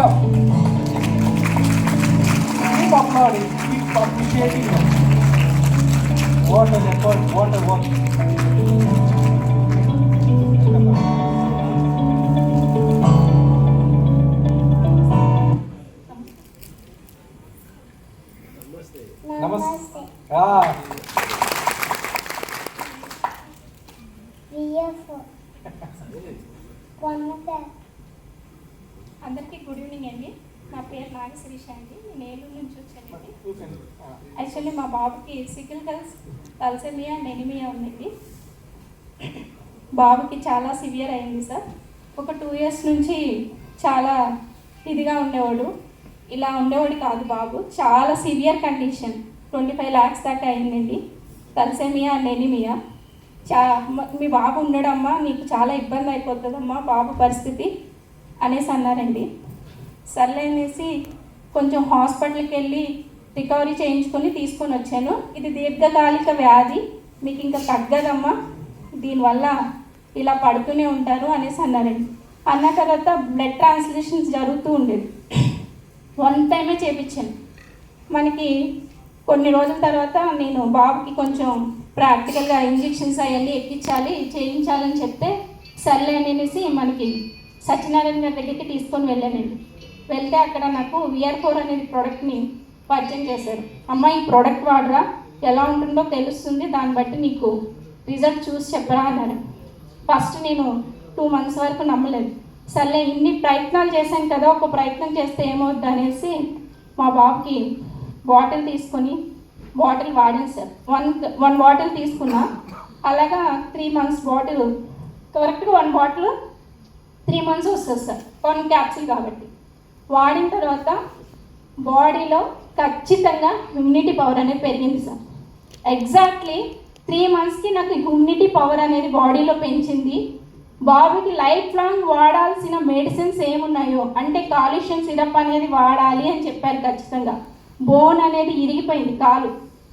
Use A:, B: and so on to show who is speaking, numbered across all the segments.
A: up. Keep keep appreciating work. Namaste. Ah.
B: Beautiful. One. అండి. నా పేరు నాగశిరీష అండి. నేను ఏలూరు నుంచి వచ్చానండి. యాక్చువల్లీ మా బాబుకి sickle cells thalassaemia and anaemia బాబుకి చాలా సివియర్ అయింది సార్. ఒక టూ ఇయర్స్ నుంచి చాలా ఇదిగా ఉండేవాడు. ఇలా ఉండేవాడు కాదు బాబు. చాలా severe condition. Twenty five lakhs దాకా అయిందండి. తలసేమియా అండ్ ఎనిమియా చా మ- మీ బాబు ఉండడమ్మా నీకు చాలా ఇబ్బంది అయిపోతుందమ్మా బాబు పరిస్థితి అనేసి అన్నారండి. సర్లే అనేసి కొంచెం హాస్పిటల్కి వెళ్ళి రికవరీ చేయించుకొని తీసుకొని వచ్చాను. ఇది దీర్ఘకాలిక వ్యాధి మీకు ఇంకా తగ్గదమ్మా. దీనివల్ల ఇలా పడుతూనే ఉంటారు అనేసి అన్నారండి. అన్న తర్వాత బ్లడ్ ట్రాన్స్లేషన్స్ జరుగుతూ ఉండేది వన్ టైమే చేపించాను. మనకి కొన్ని రోజుల తర్వాత నేను బాబుకి కొంచెం ప్రాక్టికల్గా ఇంజెక్షన్స్ అవన్నీ ఎక్కించాలి చేయించాలని చెప్తే సర్లే అనేసి మనకి సత్యనారాయణ గారి దగ్గరికి తీసుకొని వెళ్ళానండి. వెళ్తే అక్కడ నాకు విఆర్ ఫోర్ అనేది ప్రోడక్ట్ని పరిచయం చేశారు. అమ్మ ఈ ప్రోడక్ట్ వాడరా? ఎలా ఉంటుందో తెలుస్తుంది. దాన్ని బట్టి నీకు రిజల్ట్ చూసి చెప్పరా అన్నారు ఫస్ట్ నేను టూ మంత్స్ వరకు నమ్మలేదు. సర్లే ఇన్ని ప్రయత్నాలు చేశాను కదా ఒక ప్రయత్నం చేస్తే ఏమవుద్ది అనేసి మా బాబుకి బాటిల్ తీసుకొని బాటిల్ వాడాను సార్. వన్ వన్ బాటిల్ తీసుకున్నా. అలాగా త్రీ మంత్స్ బాటిల్ కరెక్ట్గా వన్ బాటిల్ త్రీ మంత్స్ వస్తుంది సార్. వన్ క్యాప్సిల్ కాబట్టి. వాడిన తర్వాత బాడీలో ఖచ్చితంగా ఇమ్యూనిటీ పవర్ అనేది పెరిగింది సార్. ఎగ్జాక్ట్లీ త్రీ మంత్స్కి నాకు ఇమ్యూనిటీ పవర్ అనేది బాడీలో పెంచింది. బాబుకి లైఫ్ లాంగ్ వాడాల్సిన మెడిసిన్స్ ఏమున్నాయో అంటే కాలుష్యం సిరప్ అనేది వాడాలి అని చెప్పారు ఖచ్చితంగా. బోన్ అనేది ఇరిగిపోయింది కాలు.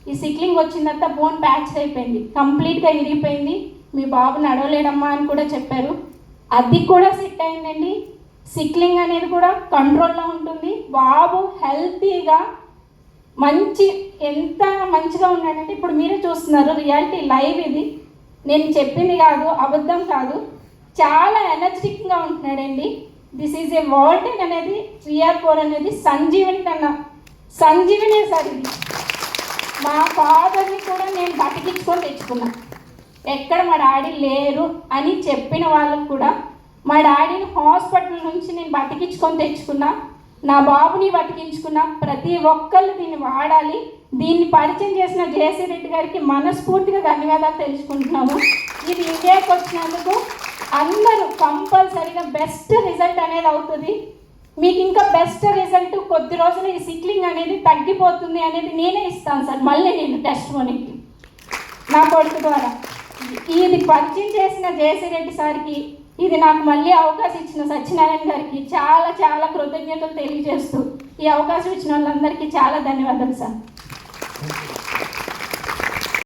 B: ఈ సిక్లింగ్ వచ్చిన తర్వాత బోన్ ప్యాచ్ అయిపోయింది. కంప్లీట్గా ఇరిగిపోయింది. మీ బాబు నడవలేడమ్మా అని కూడా చెప్పారు. అది కూడా సెట్ అయిందండి. సిక్లింగ్ అనేది కూడా కంట్రోల్లో ఉంటుంది. బాబు హెల్తీగా మంచి ఎంత మంచిగా ఉన్నాడంటే ఇప్పుడు మీరే చూస్తున్నారు రియాలిటీ లైవ్ ఇది. నేను చెప్పింది కాదు అబద్ధం కాదు. చాలా ఎనర్జెటిక్గా ఉంటున్నాడండి. దిస్ ఈజ్ ఏ వాల్టెన్ అనేది విఆర్ ఫోర్ అనేది సంజీవని కన్నా సంజీవనే సార్ ఇది. మా ఫాదర్ని కూడా నేను బతికించుకొని తెచ్చుకున్నా. ఎక్కడ మా డాడీ లేరు అని చెప్పిన వాళ్ళకు కూడా మా డాడీని హాస్పిటల్ నుంచి నేను బతికించుకొని తెచ్చుకున్నా. నా బాబుని బతికించుకున్నా. ప్రతి ఒక్కళ్ళు దీన్ని వాడాలి. దీన్ని పరిచయం చేసిన జేసీ రెడ్డి గారికి మనస్ఫూర్తిగా ధన్యవాదాలు తెలుసుకుంటున్నాము. ఇది ఇండియాకి వచ్చినందుకు అందరూ కంపల్సరీగా బెస్ట్ రిజల్ట్ అనేది అవుతుంది. మీకు ఇంకా బెస్ట్ రిజల్ట్ కొద్ది రోజులు ఈ సిక్లింగ్ అనేది తగ్గిపోతుంది అనేది నేనే ఇస్తాను సార్. మళ్ళీ నేను టెస్ట్ మనకి నా కొడుకు ద్వారా. ఇది పరిచయం చేసిన జేసీ రెడ్డి సార్కి ఇది నాకు మళ్ళీ అవకాశం ఇచ్చిన సత్యనారాయణ గారికి చాలా చాలా కృతజ్ఞతలు తెలియజేస్తూ ఈ అవకాశం ఇచ్చిన వాళ్ళందరికీ చాలా ధన్యవాదాలు సార్.